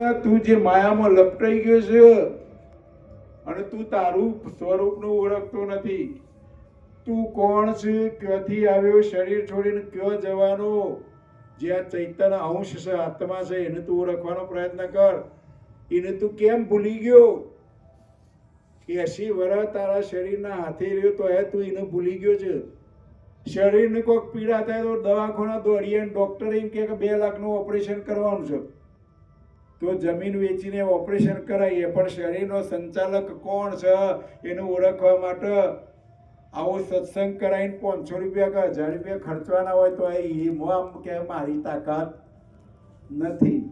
તું જે માયામાં લપટાઈ ગયો છે અને તું તારું સ્વરૂપનું ઓળખતો નથી, તું કોણ છે, ક્યાંથી આવ્યો, શરીર છોડીને ક્યો જવાનો? જે આ ચૈતન્ય અંશ છે, આત્મા છે, એને તું ઓળખવાનો પ્રયત્ન કર. એને તું કેમ ભૂલી ગયો? એસી વર્ષ તારા શરીરના હાથે રહ્યો તો એ તું એને ભૂલી ગયો છે. શરીરને કોઈક પીડા થાય તો દવાખાના દોડીએ ડૉક્ટર એમ કે બે લાખનું ઓપરેશન કરવાનું છે. તો જમીન વેચીને ઓપરેશન કરાવીએ પણ શરીરનો સંચાલક કોણ છે એનું ઓળખવા માટે આવો સત્સંગ કરાવીને પાંચસો રૂપિયા કે હજાર રૂપિયા ખર્ચવાના હોય તો એ આમ કે મારી તાકાત નથી.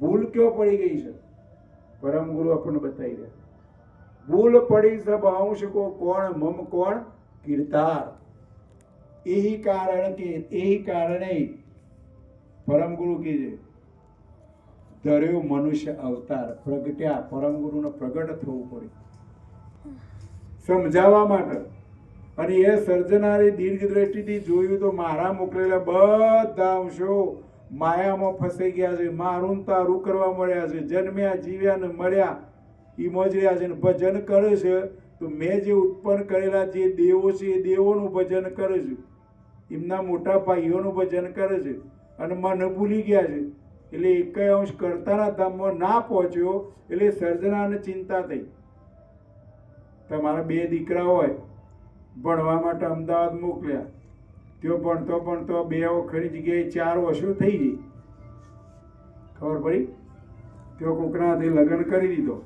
ભૂલ કયો પડી ગઈ છે? પરમ ગુરુ આપણને બતાવી રહ્યા. ભૂલ પડી સબ અંશ કો કોણ, મમ કોણ? કીર્તાર. એહી કારણ કે, એહી કારણે પરમ ગુરુ કે છે ધર્યો મનુષ્ય અવતાર, પ્રગટ્યા પરમ ગુરુને પ્રગટ થવું પડે સમજાવવા માટે. અને એ સર્જનારી દીર્ઘ દ્રષ્ટિથી જોયું તો મારા મોકલેલા બધા અંશો માયામાં ફસાઈ ગયા છે. મારું તારું કરવા મળ્યા છે. જન્મ્યા, જીવ્યા ને મર્યા. એ મોજર્યા છે ને ભજન કરે છે. તો મેં જે ઉત્પન્ન કરેલા જે દેવો છે, એ દેવોનું ભજન કરે છે. એમના મોટા ભાઈઓનું ભજન કરે છે. અને મને ભૂલી ગયા છે. એટલે એકય અંશ કરતાના ધામમાં ના પહોંચ્યો, એટલે સર્જનાને ચિંતા થઈ. તમારા બે દીકરા હોય, ભણવા માટે અમદાવાદ મોકલ્યા. તેઓ ભણતો ભણતો બે ખરી જગ્યાએ ચાર વર્ષો થઈ ગઈ. ખબર પડી? તેઓ કોકના લગ્ન કરી દીધો.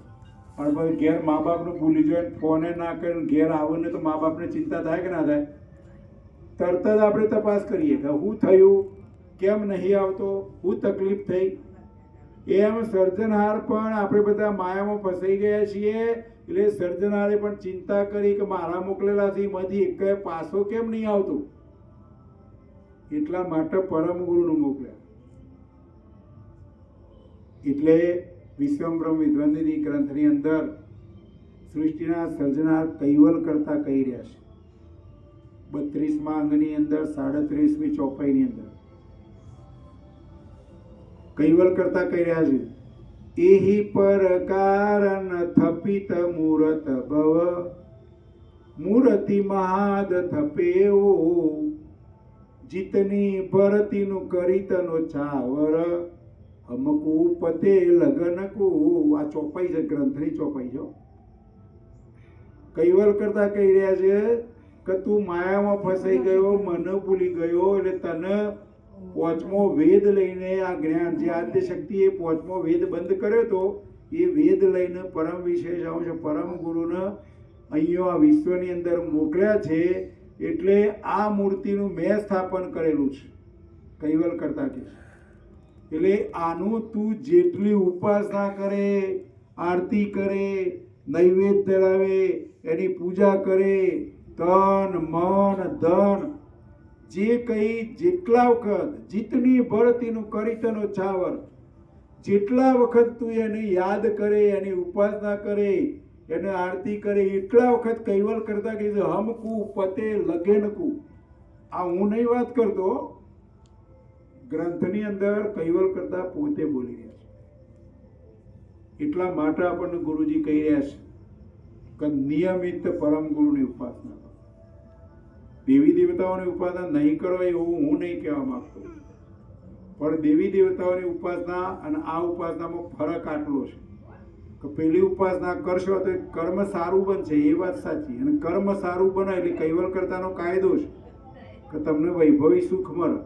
અને પછી ઘેર મા બાપનું ભૂલી જાય ફોને ના કરીને ઘેર આવીને તો મા બાપને ચિંતા થાય કે ના થાય? તરત જ આપણે તપાસ કરીએ કે શું થયું? કેમ નહીં આવતો? હું તકલીફ થઈ. એમ સર્જનહાર પણ આપણે બધા માયામાં ફસાઈ ગયા છીએ. એટલે સર્જનહારે પણ ચિંતા કરી કે મારા મોકલેલાથી માંથી એક પાછો કેમ નહીં આવતો? એટલા માટે પરમ ગુરુનું મોકલ્યા. એટલે વિશ્વમ્બ્રહ્મ વિદ્વંદિની ગ્રંથની અંદર સૃષ્ટિના સર્જનાર કૈવલ કરતા કહી રહ્યા છે. બત્રીસમાં અંગની અંદર, સાડત્રીસમી ચોપાઈની અંદર. કૈવલ કરતા કહી રહ્યા છે? એહી પર કારણ થપિત મૂરત ભવ. મૂર્તિ મહાદ થપેવો. જીતની ભરતીનું કરીતનો ચાવર અમકુ પતે લગનકુ આ ચોપાઈ છે, ગ્રંથની ચોપાઈ છો કૈવલ કરતા કહી રહ્યા છે? કે તું માયામાં ફસાઈ ગયો, મને ભૂલી ગયો, એટલે તને પોચમો વેદ લઈને આ જ્ઞાન જે આદ્ય શક્તિએ પોચમો વેદ બંધ કર્યો તો એ વેદ લઈને પરમ વિશેષ અંશ પરમ ગુરુને અહીંયા આ વિશ્વની અંદર મોકલ્યા છે એટલે આ મૂર્તિનું મેં સ્થાપન કરેલું છે. કૈવલ કરતા કે એટલે આનું તું જેટલી ઉપાસના કરે, આરતી કરે, નૈવેદ્ય ધરાવે, એની પૂજા કરે, તન, મન, ધન જે કઈ જેટલા વખત જીતની ભરતીનું કરીતનો ચાવર જેટલા વખત તું એને યાદ કરે, એની ઉપાસના કરે, એને આરતી કરે, એટલા વખત કૈવલ કરતા કે હમકુ પતે લગેનકુ. આ હું નહીં વાત કરતો. ગ્રંથની અંદર કૈવલ કરતા પોતે બોલી રહ્યા છે. એટલા માટે આપણને ગુરુજી કહી રહ્યા છે કે નિયમિત પરમ ગુરુની ઉપાસના દેવી દેવતાઓની ઉપાસના નહીં કરો એવું હું નહીં કહેવા માંગતો. પણ દેવી દેવતાઓની ઉપાસના અને આ ઉપાસનામાં ફરક આટલો છે કે પેલી ઉપાસના કરશો તો કર્મ સારું બનશે, એ વાત સાચી. અને કર્મ સારું બને એટલે કૈવલ કરતાનો કાયદો છે કે તમને વૈભવી સુખ મળે.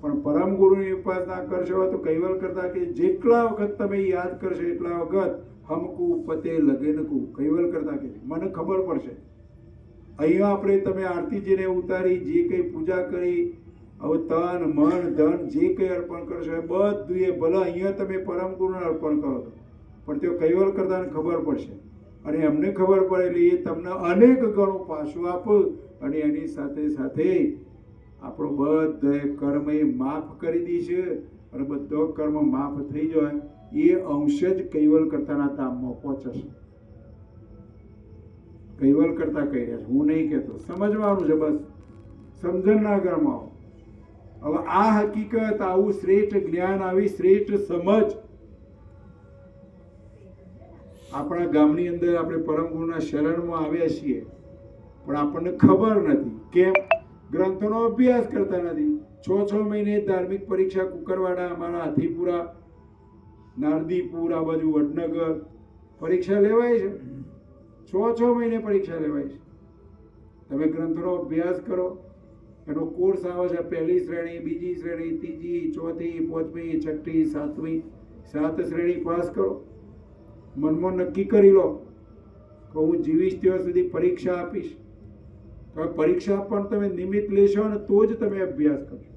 પણ પરમ ગુરુની ઉપાસના કરશો તો કૈવલ કરતા કે જેટલા વખત તમે યાદ કરશો એટલા વખત હમકું પતે લગેનકુ. કૈવલ કરતા કે મને ખબર પડશે. અહીંયા આપણે તમે આરતીજીને ઉતારી, જે કંઈ પૂજા કરી હવે તન મન ધન, જે કંઈ અર્પણ કરશો એ બધું એ ભલે અહીંયા તમે પરમ ગુરુને અર્પણ કરો પણ તે કૈવલ કરતાને ખબર પડશે. અને એમને ખબર પડે એટલે એ તમને અનેક ગણું પાછું આપ અને એની સાથે સાથે આપણો બધો કર્મ એ માફ કરી દીશે અને બધો કર્મ માફ થઈ જાય, એ અંશ જ કૈવલ કરતાના ધામમાં પહોંચશે. કૈવલ કરતા કહી રહ્યા છે. હું નહીં કહેતો. સમજવાનું છે બસ. સમજણના આવો હવે આ હકીકત, આવું શ્રેષ્ઠ જ્ઞાન, આવી શ્રેષ્ઠ સમજ આપણા ગામની અંદર આપણે પરમ ગુરુના શરણમાં આવ્યા છીએ. પણ આપણને ખબર નથી. કેમ? ગ્રંથોનો અભ્યાસ કરતા નથી. છ છ મહિને ધાર્મિક પરીક્ષા કુકરવાડા, અમારા હાથીપુરા, નારદીપુર, આ બાજુ વડનગર પરીક્ષા લેવાય છે. છ છ મહિને પરીક્ષા લેવાય છે. તમે ગ્રંથનો અભ્યાસ કરો, એનો કોર્સ આવે છે પહેલી શ્રેણી, બીજી શ્રેણી, ત્રીજી, ચોથી, પાંચમી, છઠ્ઠી, સાતમી, સાત શ્રેણી પાસ કરો. મનમાં નક્કી કરી લો કે હું જીવીશ ત્યાં સુધી પરીક્ષા આપીશ. તો પરીક્ષા પણ તમે નિમિત્ત લેશો ને તો જ તમે અભ્યાસ કરશો.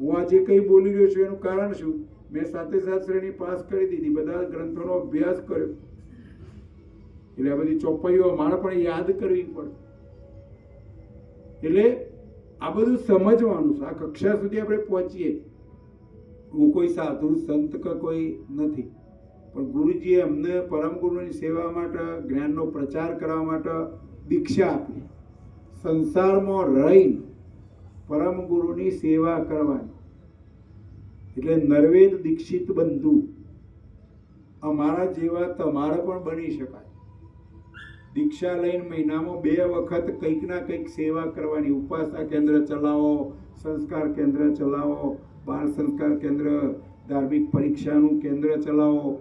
હું આજે કંઈ બોલી રહ્યો છું એનું કારણ શું? મેં સાથે સાત શ્રેણી પાસ કરી દીધી, બધા ગ્રંથોનો અભ્યાસ કર્યો. એટલે આ બધી ચોપાઈઓ મારે પણ યાદ કરવી પડે. એટલે આ બધું સમજવાનું છે. આ કક્ષા સુધી આપણે પહોંચીએ. હું કોઈ સાધુ, સંત કે કોઈ નથી. પણ ગુરુજીએ અમને પરમ ગુરુની સેવા માટે, જ્ઞાનનો પ્રચાર કરવા માટે દીક્ષા આપી. સંસારમાં રહીને પરમ ગુરુની સેવા કરવાની. એટલે નરવેદ દીક્ષિત બંધુ. અમારા જેવા તમારે પણ બની શકાય. દીક્ષા લઈને મહિનામાં બે વખત કંઈક ના કંઈક સેવા કરવાની. ઉપાસના કેન્દ્ર ચલાવો, સંસ્કાર કેન્દ્ર ચલાવો, બાળ સંસ્કાર કેન્દ્ર, ધાર્મિક પરીક્ષાનું કેન્દ્ર ચલાવો.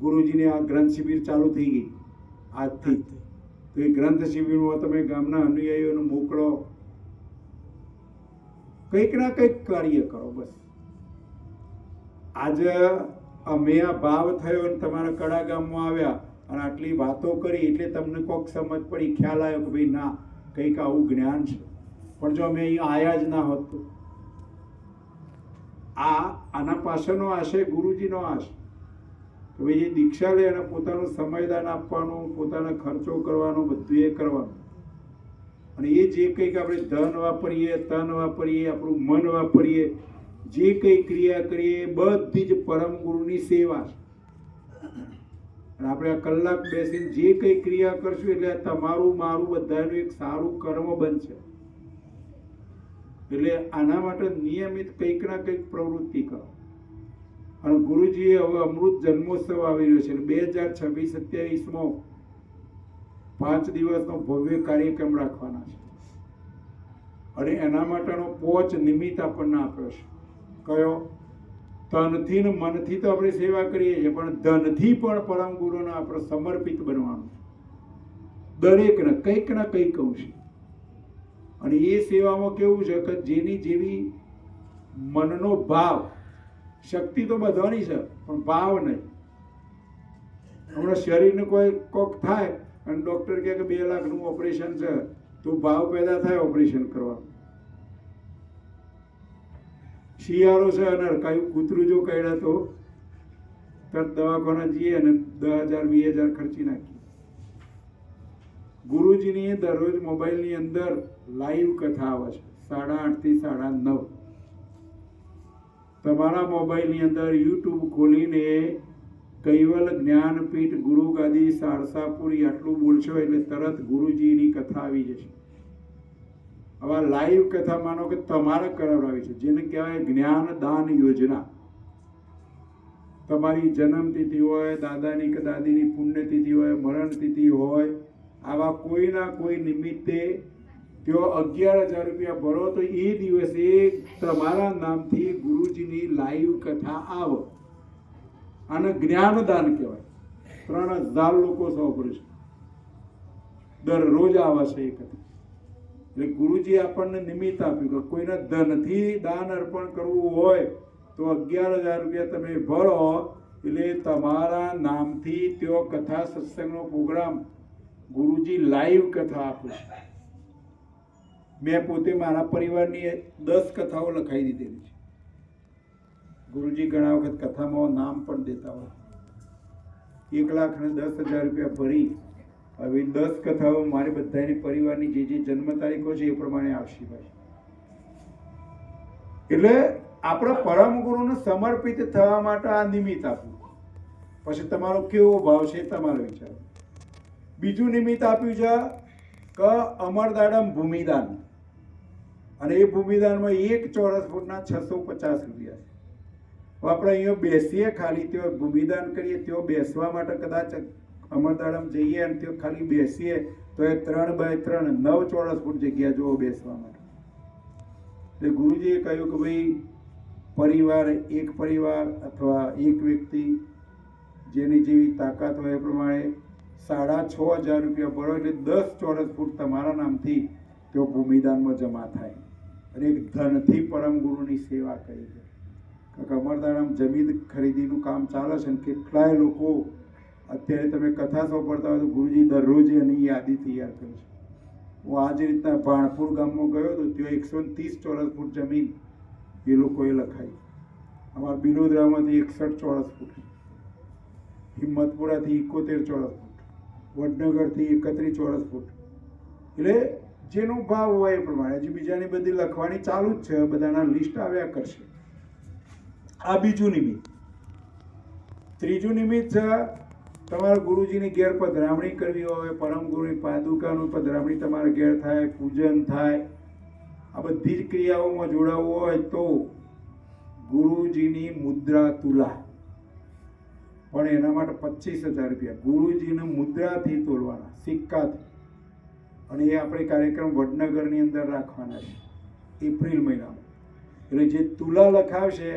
ગુરુજીને આ ગ્રંથ શિબિર ચાલુ થઈ ગઈ આજથી. તો એ ગ્રંથ શિબિરમાં તમે ગામના અનુયાયીઓને મોકલો. કંઈક ના કંઈક કાર્ય કરો બસ. આજે અમે આ ભાવ થયો અને તમારા કડા ગામમાં આવ્યા. અને આટલી વાતો કરી એટલે તમને કોક સમજ પડી, ખ્યાલ આવ્યો કે ભાઈ ના, કંઈક આવું જ્ઞાન છે. પણ જો અમે અહીંયા આયા જ ના હોત આ આના પાછળનો આશય ગુરુજીનો આશય. કે ભાઈ એ દીક્ષા લે અને પોતાનું સમયદાન આપવાનું, પોતાનો ખર્ચો કરવાનો, બધું એ કરવાનું. અને એ જે કંઈક આપણે ધન વાપરીએ, તન વાપરીએ, આપણું મન વાપરીએ, જે કંઈ ક્રિયા કરીએ, એ બધી જ પરમ ગુરુની સેવા છે. અને આપણે આ કલાક બેસીને જે કંઈ ક્રિયા કરશું એટલે તમારું, મારું બધાનું એક સારું કર્મ બનશે. એટલે આના માટે નિયમિત કંઈક ના કંઈક પ્રવૃત્તિ કરો. અને ગુરુજીએ હવે અમૃત જન્મોત્સવ આવી રહ્યો છે. બે હજાર છવ્વીસ સત્યાવીસમાં પાંચ દિવસનો ભવ્ય કાર્યક્રમ રાખવાના છે. અને એના માટેનો પોચ નિમિત્ત આપણને આપ્યો છે. કયો? તનથી ને મનથી તો આપણે સેવા કરીએ છીએ, પણ ધનથી પણ પરમ ગુરુને આપણે સમર્પિત બનવાનું છે. દરેકને કંઈક ને કંઈક છે અને એ સેવામાં કેવું છે કે જેની જેવી મનનો ભાવ, શક્તિ તો બધાની છે, પણ ભાવ નહીં. હમણાં શરીરને કોઈ કોક થાય અને ડૉક્ટર કહે કે બે લાખનું ઓપરેશન છે, તો ભાવ પેદા થાય ઓપરેશન કરવાનું. શિયાળો છે અને કયું કૂતરું જો કહેડે તો તરત દવાખાના જઈએ અને દસ હજાર, વીસ હજાર ખર્ચી નાખીએ. ગુરુજીની દરરોજ મોબાઈલની અંદર લાઈવ કથા આવે છે, સાડા આઠથી સાડા નવ. તમારા મોબાઈલની અંદર યુટ્યુબ ખોલીને કૈવલ જ્ઞાનપીઠ ગુરુ ગાદી સારસાપુરી આટલું બોલશો એટલે તરત ગુરુજીની કથા આવી જશે. હવે લાઈવ કથા માનો કે તમારે કરાવડાવી છે. જેને કહેવાય જ્ઞાન દાન યોજના. તમારી જન્મતિથિ હોય, દાદાની કે દાદીની પુણ્યતિથિ હોય, મરણ તિથિ હોય, આવા કોઈના કોઈ નિમિત્તે તેઓ અગિયાર હજાર રૂપિયા ભરો તો એ દિવસે તમારા નામથી ગુરુજીની લાઈવ કથા આવે. આને જ્ઞાનદાન કહેવાય. ત્રણ હજાર લોકો સાંભળે છે દરરોજ આવે છે એ કથા. એટલે ગુરુજી આપણને નિમિત્ત આપ્યું કે કોઈને ધનથી દાન અર્પણ કરવું હોય તો અગિયાર હજાર રૂપિયા તમે ભરો, એટલે તમારા નામથી તેઓ કથા સત્સંગનો પ્રોગ્રામ ગુરુજી લાઈવ કથા આપે છે. મેં પોતે મારા પરિવારની દસ કથાઓ લખાઈ દીધેલી છે. ગુરુજી ઘણા વખત કથામાં નામ પણ દેતા હોય. એક લાખ ને દસ હજાર રૂપિયા ભરી હવે દસ કથાઓ મારી બધાની પરિવારની જે જે જન્મ તારીખો છે એ પ્રમાણે આવશે ભાઈ. એટલે આપણા પરમ ગુરુને સમર્પિત થવા માટે આ નિમિત્ત આપ્યું પછી તમારો કેવો ભાવ છે તમારો વિચાર બીજું નિમિત્ત આપ્યું છે, કે અમરદાડમ ભૂમિદાન. અને એ ભૂમિદાનમાં એક ચોરસ ફૂટના છસો પચાસ રૂપિયા આપણે અહીંયા બેસીએ, ખાલી તેઓ ભૂમિદાન કરીએ, તેઓ બેસવા માટે કદાચ અમરદાડમ જઈએ અને ત્યાં ખાલી બેસીએ, તો એ ત્રણ બાય ત્રણ નવ ચોરસ ફૂટ જગ્યા જુઓ બેસવા માટે. એટલે ગુરુજીએ કહ્યું કે ભાઈ, પરિવાર, એક પરિવાર અથવા એક વ્યક્તિ જેની જેવી તાકાત હોય એ પ્રમાણે સાડા છ હજાર રૂપિયા ભરો એટલે દસ ચોરસ ફૂટ તમારા નામથી તેઓ ભૂમિદાનમાં જમા થાય. અને એક ધનથી પરમ ગુરુની સેવા કરી છે કારણ કે અમરદારામ જમીન ખરીદીનું કામ ચાલે છે અને કેટલાય લોકો અત્યારે તમે કથા સોંપડતા હોય તો ગુરુજી દરરોજ એની યાદી તૈયાર કરે છે. હું આ જ રીતના ભાણપુર ગામમાં ગયો હતો, ત્યાં એકસો ત્રીસ ચોરસ ફૂટ જમીન એ લોકોએ લખાઈ. અમારા બિલોદરામાંથી એકસઠ ચોરસ ફૂટ, હિંમતપુરાથી એકોતેર ચોરસ ફૂટ, વડનગરથી એકત્રીસ ચોરસ ફૂટ. એટલે જેનો ભાવ હોય એ પ્રમાણે હજી બીજાની બધી લખવાની ચાલુ જ છે, બધાના લિસ્ટ આવ્યા કરશે. આ બીજું નિમિત્ત. ત્રીજું નિમિત્ત છે તમારા ગુરુજીની ઘેર પધરામણી કરવી હોય, પરમ ગુરુની પાદુકાનું પધરામણી તમારા ઘેર થાય, પૂજન થાય, આ બધી જ ક્રિયાઓમાં જોડાવવું હોય તો ગુરુજીની મુદ્રા તુલા. પણ એના માટે પચીસ હજાર રૂપિયા. ગુરુજીને મુદ્રાથી તોલવાના, સિક્કાથી. અને એ આપણે કાર્યક્રમ વડનગરની અંદર રાખવાના છે, એપ્રિલ મહિનામાં. એટલે જે તુલા લખાવશે,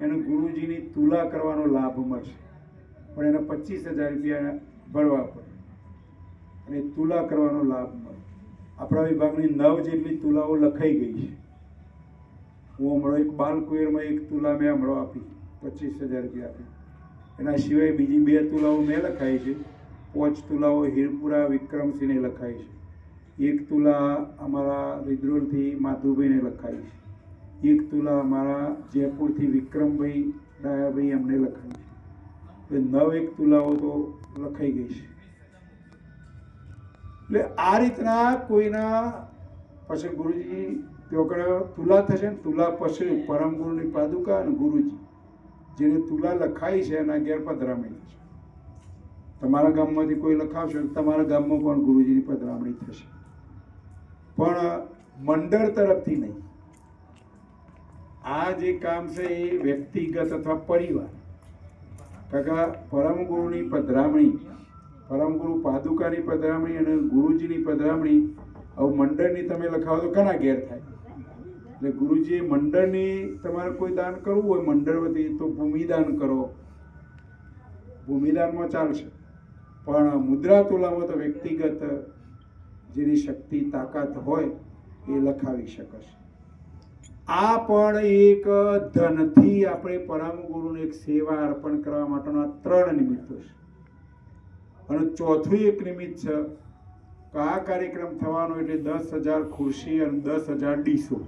એને ગુરુજીની તુલા કરવાનો લાભ મળશે. પણ એને પચીસ હજાર રૂપિયા ભરવા પડે. અને તુલા કરવાનો લાભ મળે. આપણા વિભાગની નવ જેટલી તુલાઓ લખાઈ ગઈ છે. હું હમણાં એક બાલકુએરમાં એક તુલા મેં હમણાં આપી, પચીસ હજાર રૂપિયા આપી. એના સિવાય બીજી બે તુલાઓ મેં લખાઈ છે. પાંચ તુલાઓ હીરપુરા વિક્રમસિંહને લખાઈ છે. એક તુલા અમારા રિદ્રોલથી માધુભાઈને લખાઈ છે. એક તુલા અમારા જયપુરથી વિક્રમભાઈ, ડાયાભાઈ એમને લખાઈ છે. નવ એક તુલાઓ તો લખાઈ ગઈ છે. એટલે આ રીતના કોઈના પછી ગુરુજી તેઓ તુલા થશે ને તુલા પછી પરમ ગુરુની પાદુકા અને ગુરુજી, જેને તુલા લખાઈ છે એના ઘેર પધરામણી થશે. તમારા ગામમાંથી કોઈ લખાવશે તમારા ગામમાં પણ ગુરુજીની પધરામણી થશે. પણ મંડળ તરફથી નહીં. આ જે કામ છે એ વ્યક્તિગત અથવા પરિવાર. કાકા પરમ ગુરુની પધરામણી. પરમ ગુરુ પાદુકાની પધરામણી અને ગુરુજીની પધરામણી. હવે મંડળની તમે લખાવો તો ઘણા ઘેર થાય. એટલે ગુરુજીએ મંડળની તમારે કોઈ દાન કરવું હોય મંડળ વતી તો ભૂમિદાન કરો. ભૂમિદાનમાં ચાલશે. પણ મુદ્રા તુલામાં તો વ્યક્તિગત જેની શક્તિ, તાકાત હોય એ લખાવી શકશે. આ પણ એક ધનથી આપણે પરમ ગુરુને એક સેવા અર્પણ કરવા માટેના ત્રણ નિમિત્તો છે. અને ચોથું એક નિમિત્ત છે કે આ કાર્યક્રમ થવાનો એટલે દસ હજાર ખુરશી અને દસ હજાર ડીસો.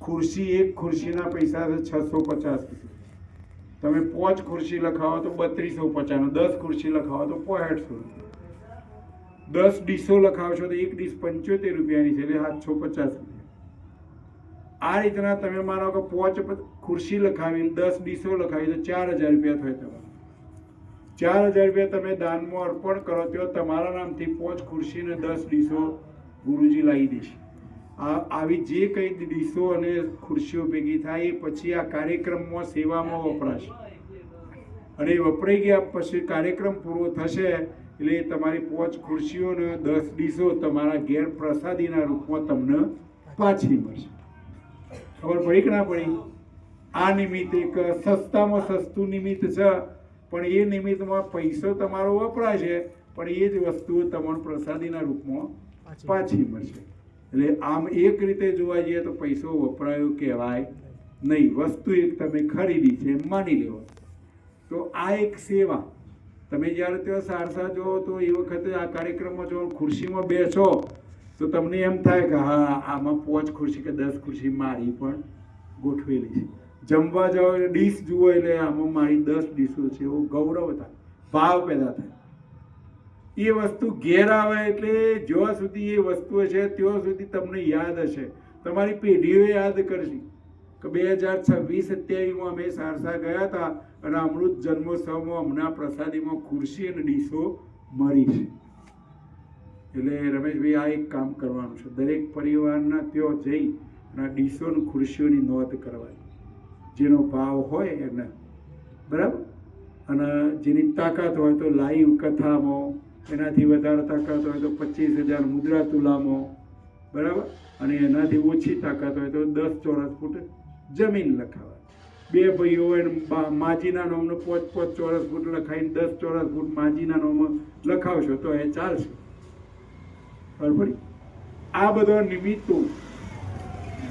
ખુરશી એક ખુરશીના પૈસા છે છસો પચાસ તમે પાંચ ખુરશી લખાવો તો બત્રીસો પચાસ દસ ખુરશી લખાવો તો પોસઠસો દસ ડીસો લખાવશો તો એક ડીશ પંચોતેર રૂપિયાની છે એટલે સાતસો પચાસ રૂપિયા. આ રીતના તમે માનો કે પોચ ખુરશી લખાવીને દસ ડીશો લખાવી તો ચાર હજાર રૂપિયા થાય તમારા. ચાર હજાર રૂપિયા તમે દાનમાં અર્પણ કરો તો તમારા નામથી પોચ, ખુરશી ને દસ ડીશો ગુરુજી લાવી દેશે. આ આવી જે કંઈ ડીશો અને ખુરશીઓ ભેગી થાય એ પછી આ કાર્યક્રમમાં સેવામાં વપરાશે. અને એ વપરાઈ ગયા પછી કાર્યક્રમ પૂરો થશે એટલે તમારી પાંચ, ખુરશીઓ અને દસ ડીશો તમારા ઘેર પ્રસાદીના રૂપમાં તમને પાછી મળશે. ખબર પડી કે ના પડી? આ નિમિત્ત એક સસ્તામાં સસ્તું નિમિત્ત છે. પણ એ નિમિત્તમાં પૈસો તમારો વપરાય છે પણ એ જ વસ્તુઓ તમને પ્રસાદીના રૂપમાં પાછી મળશે. એટલે આમ એક રીતે જોવા જઈએ તો પૈસો વપરાયો કહેવાય નહીં. વસ્તુ એક તમે ખરીદી છે એમ માની લેવો તો આ એક સેવા. તમે જ્યારે ત્યાં સારસા જો તો એ વખતે આ કાર્યક્રમમાં જો ખુરશીમાં બેસો તો તમને એમ થાય કે હા, આમાં પાંચ ખુરશી કે દસ ખુરશી મારી પણ ગોઠવેલી છે. જમવા જાઓ એટલે ડીશ જુઓ એટલે આમાં મારી દસ ડીશો છે, એવો ગૌરવ થાય, ભાવ પેદા થાય. એ વસ્તુ ઘેર આવે એટલે જ્યાં સુધી એ વસ્તુ છે ત્યાં સુધી તમને યાદ હશે. તમારી પેઢીઓ યાદ કરશે કે બે હજાર છવ્વીસ સત્યાવીસમાં અમે સારસા ગયા હતા અને અમૃત જન્મોત્સવમાં હમણાં પ્રસાદીમાં ખુરશી અને ડીશો મળી છે. એટલે રમેશભાઈ આ એક કામ કરવાનું છે. દરેક પરિવારના ત્યાં જઈ અને ડીશો અને ખુરશીઓની નોંધ કરવાની. જેનો ભાવ હોય એને. બરાબર? અને જેની તાકાત હોય તો લાઈવ કથામાં, એનાથી વધારે તાકાત હોય તો પચીસ હજાર મુદ્રા તુલામાં. બરાબર? અને એનાથી ઓછી તાકાત હોય તો દસ ચોરસ ફૂટ જમીન લખાવાય બે ભાઈઓ હોય માજીના નોમનો પાંચ પાંચ ચોરસ ફૂટ લખાઈને દસ ચોરસ ફૂટ માજીના નોમ લખાવશો તો એ ચાલશે. બરાબર પડી? આ બધા નિમિત્તો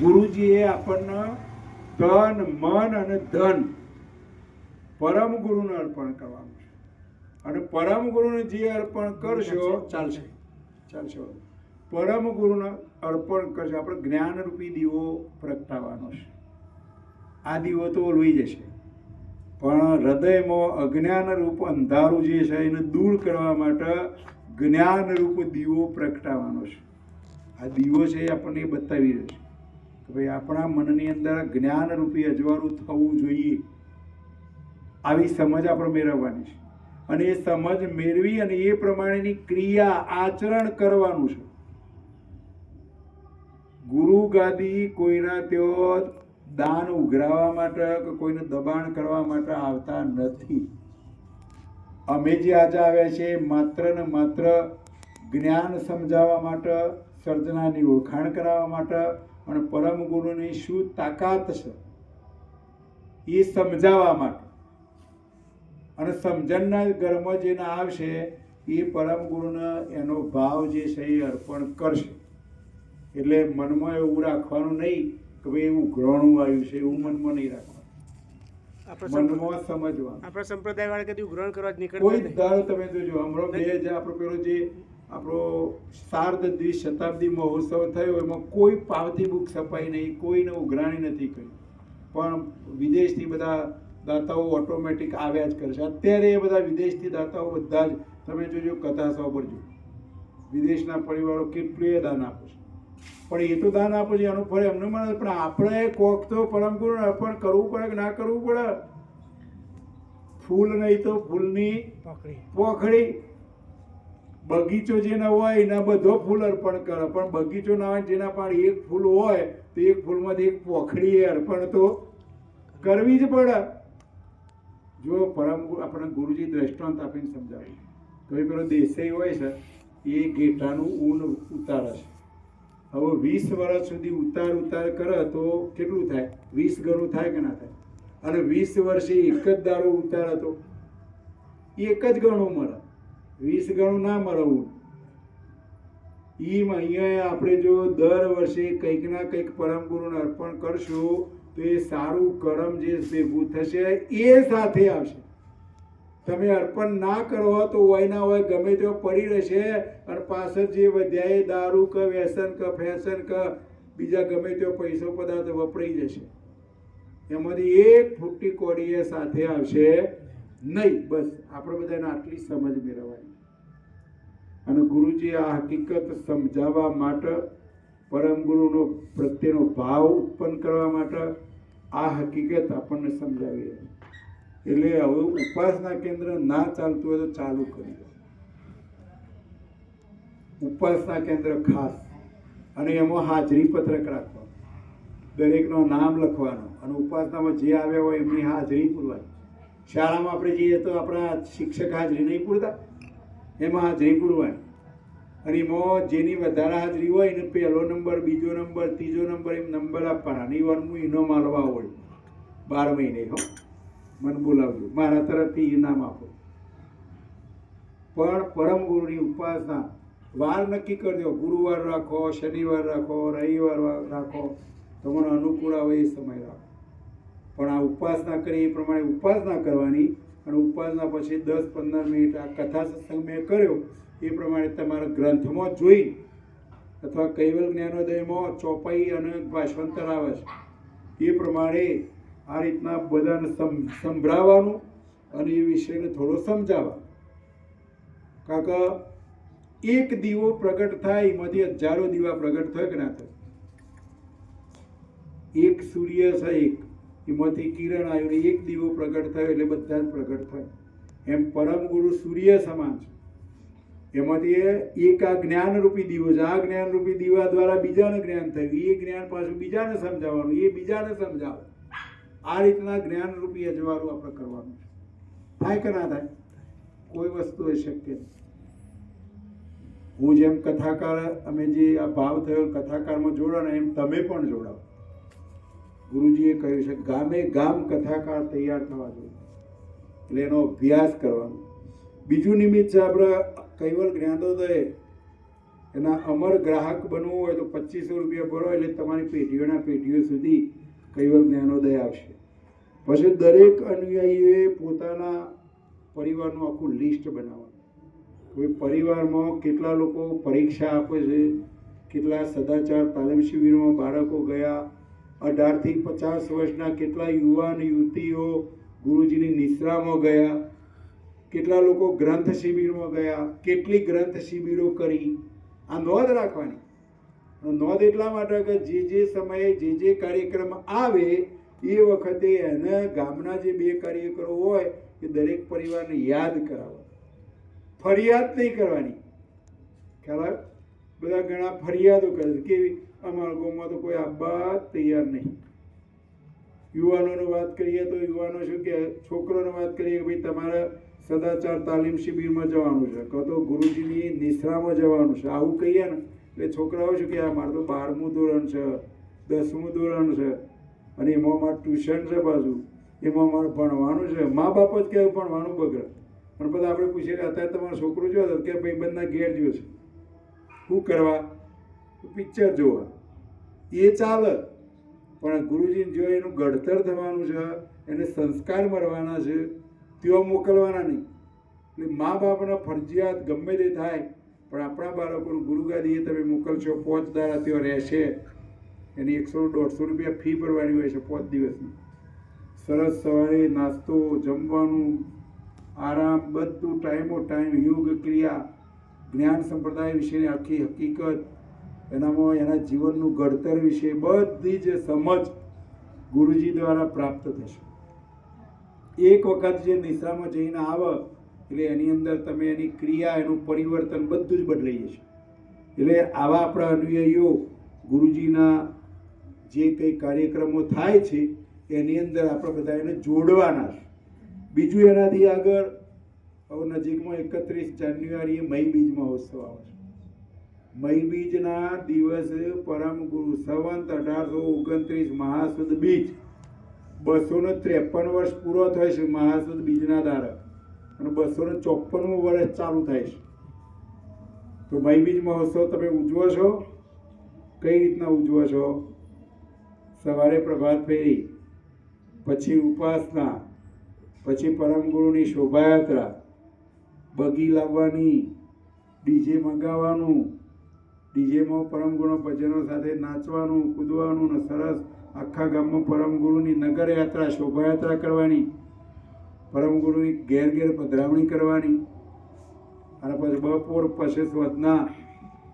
ગુરુજીએ આપણને તન મન અને ધન પરમ ગુરુને અર્પણ કરવાનું છે. અને પરમ ગુરુને જે અર્પણ કરશો ચાલશે. ચાલશે. પરમ ગુરુને અર્પણ કરશે. આપણે જ્ઞાનરૂપી દીવો પ્રગટાવવાનો છે. આ દીવો તો લઈ જશે. પણ હૃદયમાં અજ્ઞાન રૂપ અંધારું જે છે એને દૂર કરવા માટે જ્ઞાન રૂપ દીવો પ્રગટાવવાનો છે. આ દીવો છે એ આપણને એ બતાવી રહ્યો છે કે ભાઈ આપણા મનની અંદર જ્ઞાન રૂપી અજવાળું થવું જોઈએ. આવી સમજ આપણે મેળવવાની છે. અને એ સમજ મેળવી અને એ પ્રમાણેની ક્રિયા આચરણ કરવાનું છે. ગુરુ ગાદી કોઈના તેઓ દાન ઉઘરાવા માટે કે કોઈને દબાણ કરવા માટે આવતા નથી. અમે જે આજે આવ્યા છીએ, માત્ર ને માત્ર જ્ઞાન સમજાવવા માટે, સર્જનાની ઓળખાણ કરાવવા માટે, અને પરમ ગુરુની શું તાકાત છે, એ સમજાવવા માટે. અને સમજણના ઘરમાં જે આવશે, એ પરમ ગુરુને એનો ભાવ જે છે, એ અર્પણ કરશે. એટલે મનમાં એવું રાખવાનું નહીં કે ભાઈ, એવું ગ્રહણું આવ્યું છે, એવું મનમાં નહીં રાખવાનું. મનમાં સમજવા આપણા સંપ્રદાય વાળા કદી ગ્રહણ કરવા જ નીકળતા કોઈ દાડો તમે જોજો હમણાં બે જે આપણો પેલો જે આપણો સાર્ધ દ્વિ શતાબ્દી મહોત્સવ થયો એમાં કોઈ પાવતી બુક છપાઈ નહીં કોઈને ઉઘરાણી નથી કરી. પણ વિદેશથી બધા દાતાઓ ઓટોમેટિક આવ્યા જ કરે છે. અત્યારે એ બધા વિદેશથી દાતાઓ બધા જ તમે જોજો કથા સાંભળજો. વિદેશના પરિવારો કેટલું દાન આપે છે. પણ એ તો દાન આપે છે એનું ફળ એમને મળે પણ આપણે કોક તો પરમ ગુરુ અર્પણ કરવું પડે કે ના કરવું પડે? ફૂલ નહીં તો ફૂલની પોખડી બગીચો જેના હોય એના બધો ફૂલ અર્પણ કરે. પણ બગીચો ના હોય જેના પણ એક ફૂલ હોય તો એક ફૂલમાંથી એક પોખડી એ અર્પણ તો કરવી જ પડે. જો પરમ આપણે ગુરુજી દ્રષ્ટાંત આપીને સમજાવે. તો એ પેલો દેસાઈ હોય છે એ ઘેટાનું ઊન ઉતારે છે. હવે વીસ વર્ષ સુધી ઉતાર ઉતાર કરે તો કેટલું થાય? વીસ ગણું થાય કે ના થાય? અને વીસ વર્ષે એક જ દારો ઉતાર હતો. એક જ ગણું મળે. વીસ ગણું ના મળે ઊન ઈમ અહીંયા આપણે જો દર વર્ષે કંઈક ના કંઈક પરમ ગુરુને અર્પણ કરશું, તો એ સારું કરમ જે ભેગું થશે એ સાથે આવશે. તમે અર્પણ ના કરો તો હોય ના હોય ગમે તેવો પડી રહેશે. અને પાછળ જે વધ્યા એ દારૂ કે, વ્યસન કે, ફેશન કે, બીજા ગમે તેવો પૈસો પદાર્થ વપરાઈ જશે. એમાંથી એક ફૂટી કોડી એ સાથે આવશે નહીં. બસ, આપણે બધાને આટલી સમજ મેળવવાની. અને ગુરુજી આ હકીકત સમજાવવા માટે, પરમ ગુરુનો પ્રત્યેનો ભાવ ઉત્પન્ન કરવા માટે આ હકીકત આપણને સમજાવી રહી એટલે હવે ઉપાસના કેન્દ્ર ના ચાલતું હોય તો ચાલુ કરી દો. ઉપાસના કેન્દ્ર ખાસ. અને એમાં હાજરી પત્રક રાખવાનું. દરેકનો નામ લખવાનો. અને ઉપાસનામાં જે આવ્યા હોય એમની હાજરી પૂરવાની. શાળામાં આપણે જઈએ તો આપણા શિક્ષક હાજરી નહીં પૂરતા. એમાં હાજરી પૂરવાની. અને એમાં જેની વધારે હાજરી હોય એને પહેલો નંબર, બીજો નંબર, ત્રીજો નંબર એમ નંબર આપવાના. નહીં હું એનો માલવા હોય બાર મહિને, હો. મને બોલાવજો. મારા તરફથી ઇનામ આપો. પણ પરમ ગુરુની ઉપાસના. વાર નક્કી કરજો. ગુરુવાર રાખો, શનિવાર રાખો, રવિવાર રાખો. તમને અનુકૂળ આવે એ સમય રાખો. પણ આ ઉપાસના કરી એ પ્રમાણે ઉપાસના કરવાની અને ઉપાસના પછી દસ પંદર મિનિટ આ કથા સત્સંગ મેં કર્યો એ પ્રમાણે તમારા ગ્રંથમાં જોઈ અથવા કૈવલ જ્ઞાનોદયમાં ચોપાઈ અને ભાષાંતર આવે છે. એ પ્રમાણે આ રીતના બધાને સંભળાવવાનું અને એ વિષયને થોડો સમજાવવા. કાકા એક દીવો પ્રગટ થાય એમાંથી હજારો દીવા પ્રગટ થાય કે ના થાય? એક સૂર્ય છે એક. એમાંથી કિરણ આવ્યું ને એક દીવો પ્રગટ થયો એટલે બધા પ્રગટ થાય. એમ પરમ ગુરુ સૂર્ય સમાન છે. એમાંથી એક આ જ્ઞાનરૂપી દીવો છે. આ જ્ઞાનરૂપી દીવા દ્વારા બીજાને જ્ઞાન થયું. એ જ્ઞાન પાછું બીજાને સમજાવવાનું. એ બીજાને સમજાવે. આ રીતના જ્ઞાનરૂપી અજવાળું આપણે કરવાનું છે. થાય કે ના થાય? કોઈ વસ્તુ એ શક્ય નહીં હું જેમ કથાકાર, અમે જે આ ભાવ થયો કથાકારમાં જોડાને એમ તમે પણ જોડાવો ગુરુજીએ કહ્યું છે, ગામે ગામ કથાકાર તૈયાર થવા જોઈએ. એટલે એનો અભ્યાસ કરવાનો. બીજું નિમિત્ત છે આપણે કૈવલ જ્ઞાનોદય. એના અમર ગ્રાહક બનવું હોય તો પચીસો રૂપિયા ભરો, એટલે તમારી પેઢીઓના પેઢીઓ સુધી કૈવલ જ્ઞાનોદય આવશે. પછી દરેક અનુયાયીએ પોતાના પરિવારનું આખું લિસ્ટ બનાવવાનું. કોઈ પરિવારમાં કેટલા લોકો પરીક્ષા આપે છે, કેટલા સદાચાર તાલીમ શિબિરમાં બાળકો ગયા અઢારથી પચાસ વર્ષના કેટલા યુવાન યુવતીઓ ગુરુજીની નિશ્રામાં ગયા, કેટલા લોકો ગ્રંથ શિબિરમાં ગયા, કેટલી ગ્રંથ શિબિરો કરી, આ નોંધ રાખવાની. નોંધ એટલા માટે કે જે જે સમયે જે જે કાર્યક્રમ આવે, એ વખતે એને ગામના જે બે કાર્યકરો હોય, એ દરેક પરિવારને યાદ કરાવવા. ફરિયાદ નહીં કરવાની. ખ્યાલ બધા ઘણા ફરિયાદો કરે છે. કેવી? અમારા ગામમાં તો કોઈ આવવા તૈયાર નહીં. યુવાનોની વાત કરીએ તો યુવાનો શું કે, છોકરોની વાત કરીએ કે ભાઈ, તમારે સદાચાર તાલીમ શિબિરમાં જવાનું છે. કાં તો ગુરુજીની નિશ્રામાં જવાનું છે. આવું કહીએ ને એટલે છોકરાઓ શું કે આ મારે તો બારમું ધોરણ છે, દસમું ધોરણ છે, અને એમાં મારું ટ્યુશન છે બાજુ એમાં મારે ભણવાનું છે. મા બાપ જ કહે ભણવાનું બગડે. પણ બધા આપણે પૂછીએ કે અત્યારે તમારો છોકરો જો તો કે ભાઈ બંધના ઘેર જો છે. શું કરવા? પિક્ચર જોવા. એ ચાલે. પણ ગુરુજીને જો એનું ઘડતર થવાનું છે, એને સંસ્કાર મળવાના છે, તેઓ મોકલવાના નહીં. એટલે મા બાપના ફરજિયાત ગમે તે થાય પણ આપણા બાળકોનું ગુરુગાદીએ તમે મોકલશો, પાંચ દાડા તેઓ રહેશે. એની એકસો દોઢસો રૂપિયા ફી ભરવાની હોય છે પાંચ દિવસની. સરસ સવારે નાસ્તો, જમવાનું, આરામ, બધું ટાઈમો ટાઈમ યોગ ક્રિયા, જ્ઞાન સંપ્રદાય વિશેની આખી હકીકત, એનામાં એના જીવનનું ઘડતર વિશે બધી જ સમજ ગુરુજી દ્વારા પ્રાપ્ત થશે. એક વખત જે નિશામાં જઈને આવે એટલે એની અંદર તમે એની ક્રિયા, એનું પરિવર્તન બધું જ બદલાઈ જશે. એટલે આવા આપણા અનુયાયીઓ ગુરુજીના જે કંઈ કાર્યક્રમો થાય છે, એની અંદર આપણે બધા એને જોડવાના છે. બીજું એનાથી આગળ, હવે નજીકમાં એકત્રીસ જાન્યુઆરીએ મહી બીજ મહોત્સવ આવે છે. મહી બીજના દિવસે પરમ ગુરુ સંવંત અઢારસો ઓગણત્રીસ મહાસુદ બીજ બસો ત્રેપન વર્ષ પૂરો થાય છે મહાસુદ બીજના દાડા અને બસો ને ચોપનમું વર્ષ ચાલુ થાય છે. તો ભાઈબીજ મહોત્સવ તમે ઉજવો છો? કઈ રીતના ઉજવો છો? સવારે પ્રભાત ફેરી, પછી ઉપાસના, પછી પરમ ગુરુની શોભાયાત્રા, બગી લાવવાની, ડીજે મંગાવવાનું, ડીજેમાં પરમ ગુરુ ભજનો સાથે નાચવાનું, કૂદવાનું ને સરસ આખા ગામમાં પરમ ગુરુની નગર શોભાયાત્રા કરવાની. પરમ ગુરુની ઘેર ઘેર પધરામણી કરવાની. અને પછી બપોર, પછી સ્વતના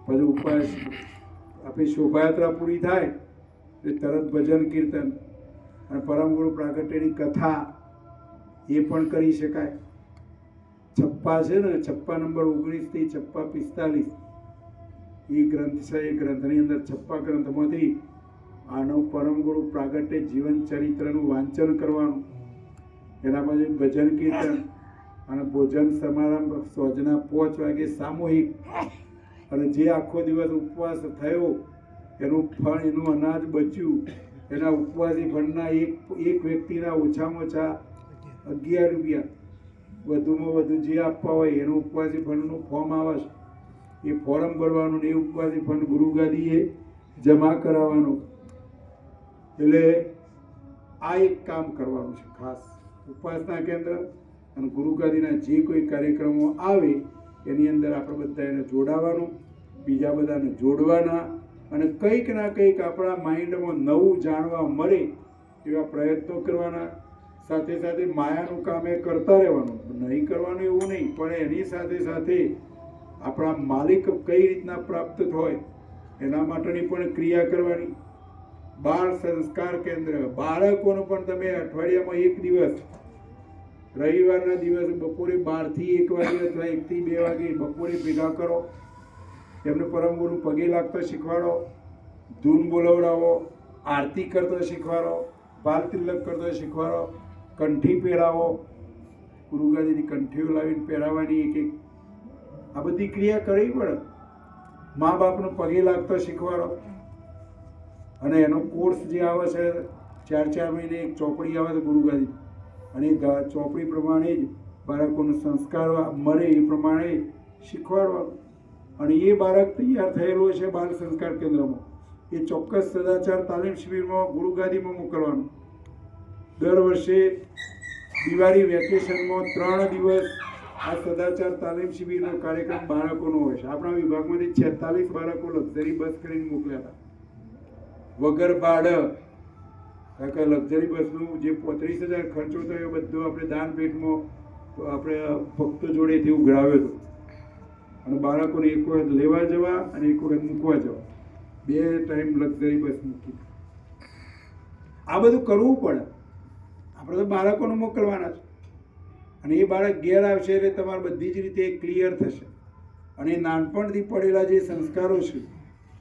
પછી ઉપવાસ. આપણી શોભાયાત્રા પૂરી થાય, એટલે તરત ભજન, કીર્તન અને પરમ ગુરુ પ્રાગટ્યની કથા એ પણ કરી શકાય. છપ્પા છે ને, છપ્પા નંબર ઓગણીસથી છપ્પા પિસ્તાલીસ. એ ગ્રંથ છે, એ ગ્રંથની અંદર છપ્પા ગ્રંથમાંથી આનો પરમ ગુરુ પ્રાગટ્ય જીવન ચરિત્રનું વાંચન કરવાનું. એના પછી ભજન કીર્તન અને ભોજન સમારંભ સોજના પાંચ વાગે સામૂહિક. અને જે આખો દિવસ ઉપવાસ થયો, એનું ફળ, એનું અનાજ બચ્યું. એના ઉપવાસી ફળના એક એક વ્યક્તિના ઓછામાં ઓછા અગિયાર રૂપિયા. વધુમાં વધુ જે આપવા હોય, એનું ઉપવાસી ફંડનું ફોર્મ આવે છે. એ ફોર્મ ભરવાનું એ ઉપવાસી ફંડ ગુરુગાદીએ જમા કરાવવાનું. એટલે આ એક કામ કરવાનું છે ખાસ. ઉપાસના કેન્દ્ર અને ગુરુગાદીના જે કોઈ કાર્યક્રમો આવે, એની અંદર આપણે બધા એને જોડાવાનું, બીજા બધાને જોડવાના અને કંઈક ના કંઈક આપણા માઇન્ડમાં નવું જાણવા મળે એવા પ્રયત્નો કરવાના. સાથે સાથે માયાનું કામ એ કરતા રહેવાનું. નહીં કરવાનું એવું નહીં, પણ એની સાથે સાથે આપણા માલિક કઈ રીતના પ્રાપ્ત થાય, એના માટેની પણ ક્રિયા કરવાની. બાળ સંસ્કાર કેન્દ્ર. બાળકોનું પણ તમે અઠવાડિયામાં એક દિવસ રવિવારના દિવસે બપોરે બારથી એક વાગે અથવા એકથી બે વાગે બપોરે ભેગા કરો. એમને પરમ ગુરુ પગે લાગતો શીખવાડો, ધૂન બોલવડાવો, આરતી કરતો શીખવાડો, બાલ તિલક કરતો શીખવાડો, કંઠી પહેરાવો. ગુરુગાદીની કંઠીઓ લાવીને પહેરાવાની એક એક. આ બધી ક્રિયા કરવી પડે. મા બાપનો પગે લાગતો શીખવાડો. અને એનો કોર્સ જે આવે છે, ચાર ચાર મહિને એક ચોપડી આવે છે ગુરુગાદી અને ચોપડી પ્રમાણે જ બાળકોનો સંસ્કાર મળે એ પ્રમાણે શીખવાડવાનું અને એ બાળક તૈયાર થયેલું છે બાલ સંસ્કાર કેન્દ્રમાં. એ ચોક્કસ સદાચાર તાલીમ શિબિરમાં ગુરુગાદીમાં મોકલવાનું. દર વર્ષે દિવાળી વેકેશનમાં ત્રણ દિવસ આ સદાચાર તાલીમ શિબિરનો કાર્યક્રમ બાળકોનો હોય છે. આપણા વિભાગમાંથી છેતાલીસ બાળકો લક્ઝરી બસ કરીને મોકલ્યા હતા. વગર કારણ કે લક્ઝરી બસનું જે પોત્રીસ હજાર ખર્ચો થયો એ બધો આપણે દાન પેટમાં આપણે ભક્તો જોડેથી ઉઘરાવ્યો હતો. અને બાળકોને એક વખત લેવા જવા અને એક વખત મૂકવા જવા. બે ટાઈમ લક્ઝરી બસ મૂકી આ બધું કરવું પડે. આપણે તો બાળકોને મોકલવાના છે. અને એ બાળક ઘેર આવશે એટલે તમારે બધી જ રીતે ક્લિયર થશે. અને નાનપણથી પડેલા જે સંસ્કારો છે,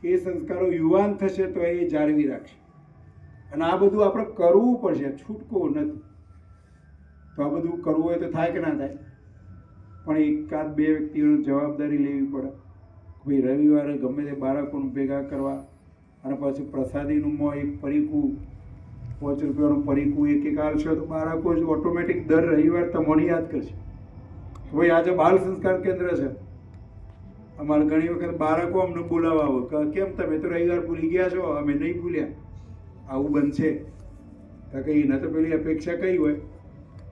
એ સંસ્કારો યુવાન થશે તો એ જાળવી રાખશે. અને આ બધું આપણે કરવું પડશે, છૂટકો નથી. તો આ બધું કરવું હોય તો થાય કે ના થાય? પણ એકાદ બે વ્યક્તિઓની જવાબદારી લેવી પડે. ભાઈ રવિવારે ગમે તે બાળકોને ભેગા કરવા અને પછી પ્રસાદીનું મોં એક પરીકું પાંચ રૂપિયાનું પરીકું એક એક આવશે તો બાળકો જ ઓટોમેટિક દર રવિવાર તમને યાદ કરશે. ભાઈ આજે બાલ સંસ્કાર કેન્દ્ર છે. અમારે ઘણી વખત બાળકો અમને બોલાવવા આવે કેમ તમે તો રવિવાર ભૂલી ગયા છો? અમે નહીં ભૂલ્યા. આવું બનશે. કારણ કે એના તો પેલી અપેક્ષા કઈ હોય?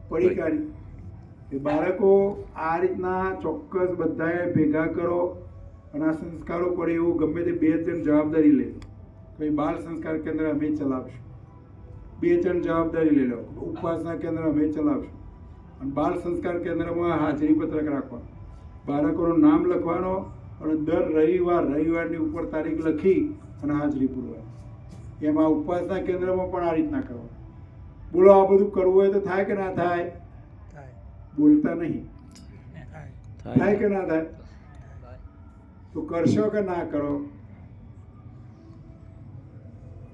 પડીકાની એ બાળકો આ રીતના ચોક્કસ બધાએ ભેગા કરો અને આ સંસ્કારો પડે એવું ગમે તે બે ત્રણ જવાબદારી લે. ભાઈ બાળ સંસ્કાર કેન્દ્ર અમે ચલાવશું. બે ત્રણ જવાબદારી લઈ લો. ઉપાસના કેન્દ્ર અમે ચલાવશું. અને બાળ સંસ્કાર કેન્દ્રમાં હાજરી પત્રક રાખવાનું. બાળકોનું નામ લખવાનો અને દર રવિવાર રવિવારની ઉપર તારીખ લખી અને હાજરી પૂરવાની. એમાં ઉપવાસના કેન્દ્રમાં પણ આ રીતના કરો. બોલો આ બધું કરવું હોય તો થાય કે ના થાય? થાય. બોલતા નહીં. થાય. થાય. કે ના થાય? તો કરશો કે ના કરો?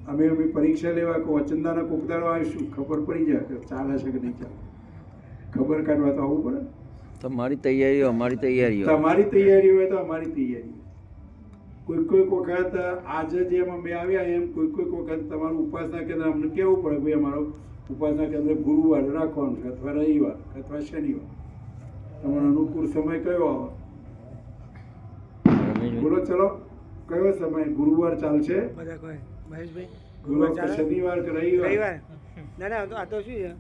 અમે અમે પરીક્ષા લેવા કે વચનદાના કોકદારો આવીશું ખબર પડી જાય કે ચાલે છે કે નહીં ચાલે. ખબર કાઢવા તો આવવું પડે. તમારી તૈયારીઓ અમારી તૈયારીઓ. તમારી તૈયારી હોય તો અમારી તૈયારી કોઈ કોઈક વખત આજે જેમ અમે આવ્યા એમ કોઈ કોઈક વખત તમારું ઉપાસના કેન્દ્ર અમને કેવું પડે ભાઈ અમારો ઉપાસના કેન્દ્ર ગુરુવાર રાખવાનું અથવા રવિવાર અથવા શનિવાર? તમારો અનુકૂળ સમય કયો આવે? બોલો ચલો. કયો સમય? ગુરુવાર ચાલશે? મહેશભાઈ બોલો શનિવાર કે રવિવાર? ના ના આ તો શું છે?